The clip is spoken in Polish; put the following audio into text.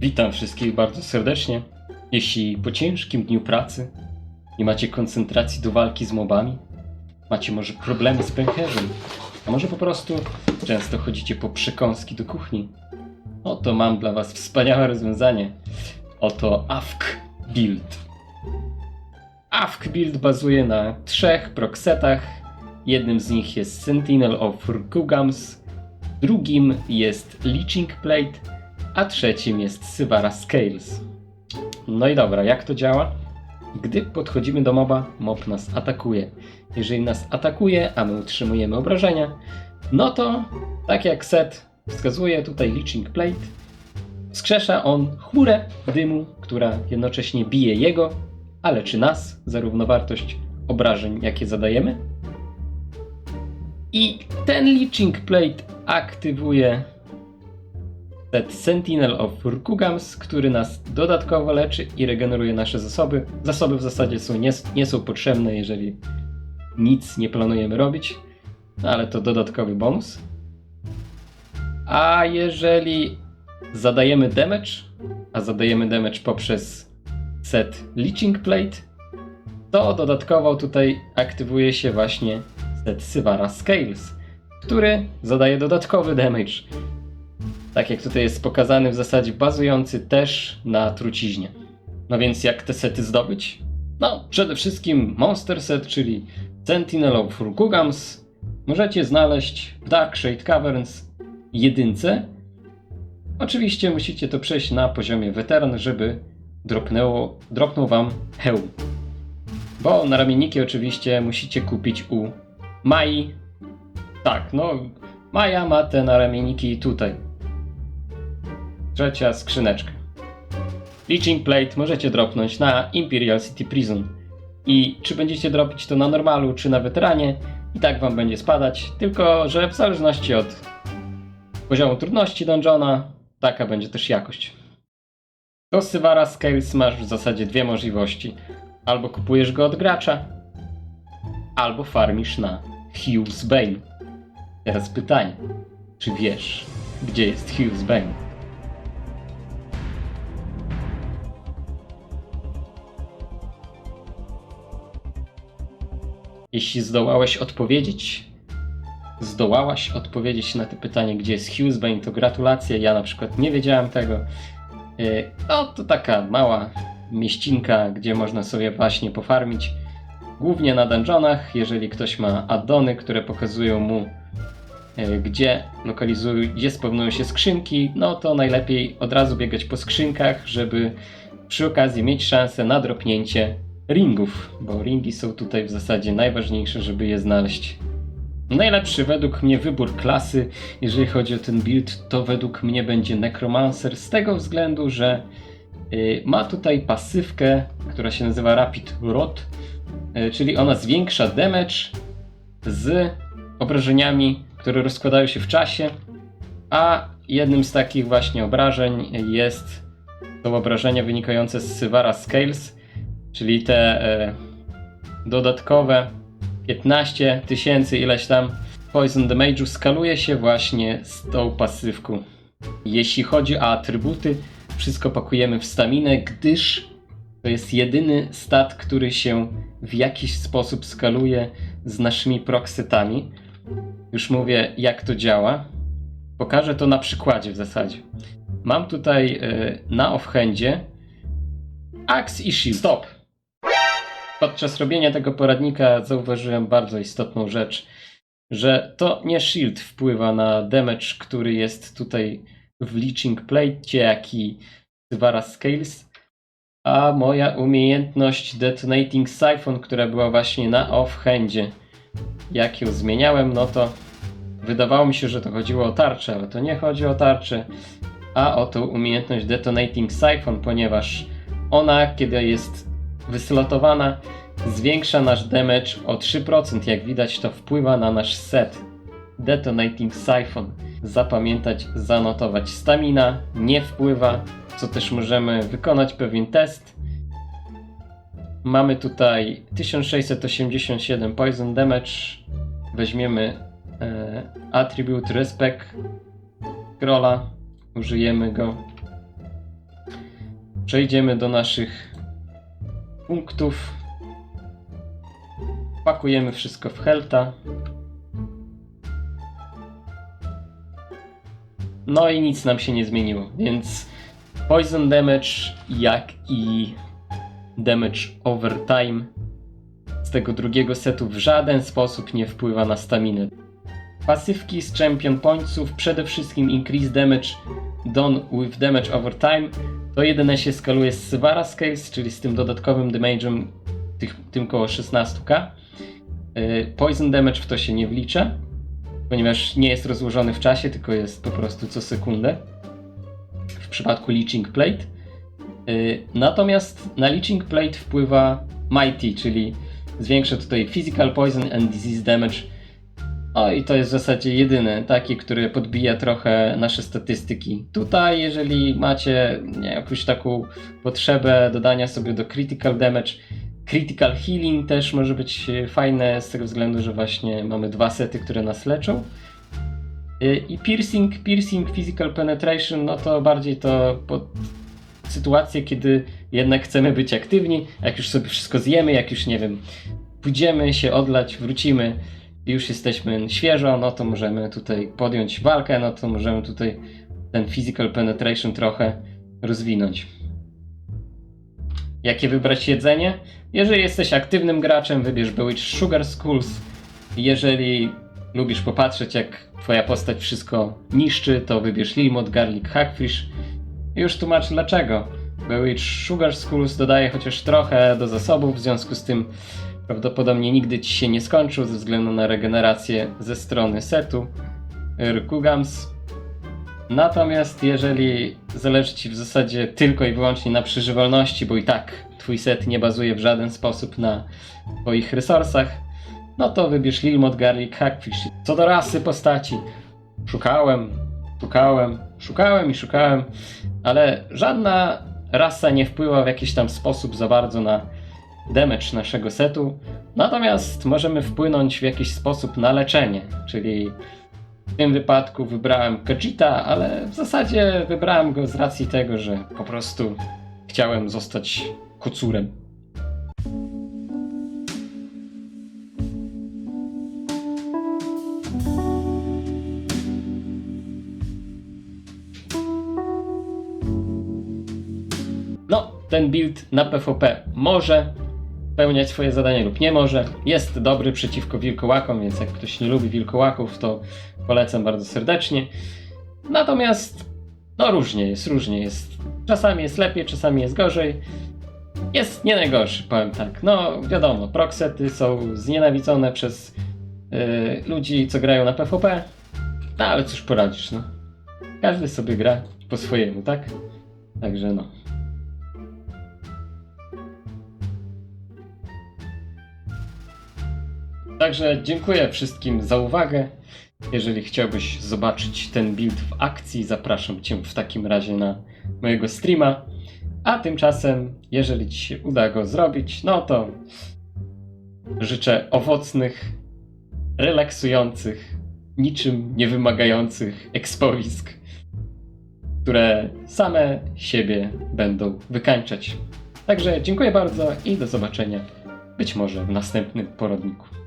Witam wszystkich bardzo serdecznie. Jeśli po ciężkim dniu pracy nie macie koncentracji do walki z mobami, macie może problemy z pęcherzem, a może po prostu często chodzicie po przekąski do kuchni, oto mam dla Was wspaniałe rozwiązanie. Oto AFK Build. AFK Build bazuje na trzech proksetach. Jednym z nich jest Sentinel of Rukugams, drugim jest Leeching Plate, a trzecim jest Sywara Scales. No i dobra, jak to działa? Gdy podchodzimy do moba, mob nas atakuje. Jeżeli nas atakuje, a my utrzymujemy obrażenia, no to tak jak set wskazuje tutaj Leeching Plate, wskrzesza on chmurę dymu, która jednocześnie bije jego, a leczy nas za równowartość obrażeń, jakie zadajemy. I ten Leeching Plate aktywuje set Sentinel of Rukugams, który nas dodatkowo leczy i regeneruje nasze zasoby. Zasoby w zasadzie są, nie, nie są potrzebne, jeżeli nic nie planujemy robić, no ale to dodatkowy bonus. A jeżeli zadajemy damage, a zadajemy damage poprzez set Leeching Plate, to dodatkowo tutaj aktywuje się właśnie set Sywara Scales, który zadaje dodatkowy damage. Tak jak tutaj jest pokazany w zasadzie bazujący też na truciźnie. No więc jak te sety zdobyć? No, przede wszystkim Monster Set, czyli Sentinel of Rukugams, możecie znaleźć w Dark Shade Caverns jedynce. Oczywiście musicie to przejść na poziomie weteran, żeby dropnęło, dropnął wam hełm. Bo na ramienniki oczywiście musicie kupić u Mai. Tak, no Maja ma te naramienniki tutaj. Trzecia skrzyneczka. Leeching Plate możecie dropnąć na Imperial City Prison. I czy będziecie dropić to na normalu, czy na weteranie, i tak wam będzie spadać, tylko że w zależności od poziomu trudności dungeona, taka będzie też jakość. Do Sywara Scales masz w zasadzie dwie możliwości. Albo kupujesz go od gracza, albo farmisz na Hugh's Bane. Teraz pytanie, czy wiesz, gdzie jest Hugh's Bane? Jeśli zdołałeś odpowiedzieć, zdołałaś odpowiedzieć na to pytanie, gdzie jest Hughesbane, to gratulacje. Ja na przykład nie wiedziałem tego. Yy, No, to taka mała mieścinka, gdzie można sobie właśnie pofarmić. Głównie na dungeonach, jeżeli ktoś ma addony, które pokazują mu, yy, gdzie lokalizują, gdzie spełniają się skrzynki, no to najlepiej od razu biegać po skrzynkach, żeby przy okazji mieć szansę na dropnięcie ringów, bo ringi są tutaj w zasadzie najważniejsze, żeby je znaleźć. Najlepszy według mnie wybór klasy, jeżeli chodzi o ten build, to według mnie będzie Necromancer z tego względu, że y, ma tutaj pasywkę, która się nazywa Rapid Rot, y, czyli ona zwiększa damage z obrażeniami, które rozkładają się w czasie, a jednym z takich właśnie obrażeń jest to obrażenia wynikające z Sywara Scales, czyli te e, dodatkowe 15 tysięcy ileś tam Poison Damage'u skaluje się właśnie z tą pasywką. Jeśli chodzi o atrybuty, wszystko pakujemy w staminę, gdyż to jest jedyny stat, który się w jakiś sposób skaluje z naszymi proksetami. Już mówię, jak to działa. Pokażę to na przykładzie w zasadzie. Mam tutaj e, na offhandzie Axe i Shield. Stop! Podczas robienia tego poradnika zauważyłem bardzo istotną rzecz, że to nie shield wpływa na damage, który jest tutaj w Leeching Plate, jak i Zwara Scales, a moja umiejętność Detonating Siphon, która była właśnie na offhandzie, jak ją zmieniałem, no to wydawało mi się, że to chodziło o tarczę, ale to nie chodzi o tarczę, a o tą umiejętność Detonating Siphon, ponieważ ona, kiedy jest wyslotowana, zwiększa nasz damage o 3%. Jak widać, to wpływa na nasz set. Detonating Siphon. Zapamiętać, zanotować. Stamina nie wpływa, co też możemy wykonać pewien test. Mamy tutaj 1687 poison damage. Weźmiemy e, respect scrolla. Użyjemy go przejdziemy do naszych punktów. Pakujemy wszystko w helta. No i nic nam się nie zmieniło, więc poison damage, jak i damage over time z tego drugiego setu w żaden sposób nie wpływa na staminę. Pasywki z champion pointsów, przede wszystkim increase damage done with damage over time. To jedyne się skaluje z Sivara Scales, czyli z tym dodatkowym damage'em tym koło 16k. Yy, Poison damage w to się nie wlicza, ponieważ nie jest rozłożony w czasie, tylko jest po prostu co sekundę. W przypadku Leeching Plate. Yy, Natomiast na Leeching Plate wpływa Mighty, czyli zwiększa tutaj Physical Poison and Disease Damage. O i to jest w zasadzie jedyny taki, który podbija trochę nasze statystyki. Tutaj, jeżeli macie nie, jakąś taką potrzebę dodania sobie do Critical Damage, Critical Healing też może być fajne z tego względu, że właśnie mamy dwa sety, które nas leczą. Y, I piercing, piercing, physical penetration, no to bardziej to pod sytuację, kiedy jednak chcemy być aktywni, jak już sobie wszystko zjemy, jak już nie wiem, pójdziemy się odlać, wrócimy już jesteśmy świeżo, no to możemy tutaj podjąć walkę, no to możemy tutaj ten physical penetration trochę rozwinąć. Jakie wybrać jedzenie? Jeżeli jesteś aktywnym graczem, wybierz Bewitch Sugar Skulls. Jeżeli lubisz popatrzeć, jak twoja postać wszystko niszczy, to wybierz Lilmot Garlic Hackfish. Już tłumaczę dlaczego. Bewitch Sugar Skulls dodaje chociaż trochę do zasobów, w związku z tym prawdopodobnie nigdy ci się nie skończył ze względu na regenerację ze strony setu Rkugams. Natomiast jeżeli zależy ci w zasadzie tylko i wyłącznie na przeżywalności, bo i tak twój set nie bazuje w żaden sposób na twoich resursach, no to wybierz Lilmot Garlic Hackfish. Co do rasy postaci, szukałem, szukałem, szukałem i szukałem, ale żadna rasa nie wpływa w jakiś tam sposób za bardzo na damage naszego setu. Natomiast możemy wpłynąć w jakiś sposób na leczenie, czyli w tym wypadku wybrałem Kajita, ale w zasadzie wybrałem go z racji tego, że po prostu chciałem zostać kocurem. No, ten build na PvP może spełniać swoje zadanie lub nie może. Jest dobry przeciwko wilkołakom, więc jak ktoś nie lubi wilkołaków, to polecam bardzo serdecznie. Natomiast, no różnie jest, różnie jest. Czasami jest lepiej, czasami jest gorzej. Jest nie najgorszy, powiem tak. No wiadomo, proxety są znienawidzone przez yy, ludzi, co grają na PvP. No ale cóż poradzisz, no. Każdy sobie gra po swojemu, tak? Także no. Także dziękuję wszystkim za uwagę. Jeżeli chciałbyś zobaczyć ten build w akcji, zapraszam Cię w takim razie na mojego streama. A tymczasem, jeżeli Ci się uda go zrobić, no to życzę owocnych, relaksujących, niczym nie wymagających ekspowisk, które same siebie będą wykańczać. Także dziękuję bardzo i do zobaczenia być może w następnym porodniku.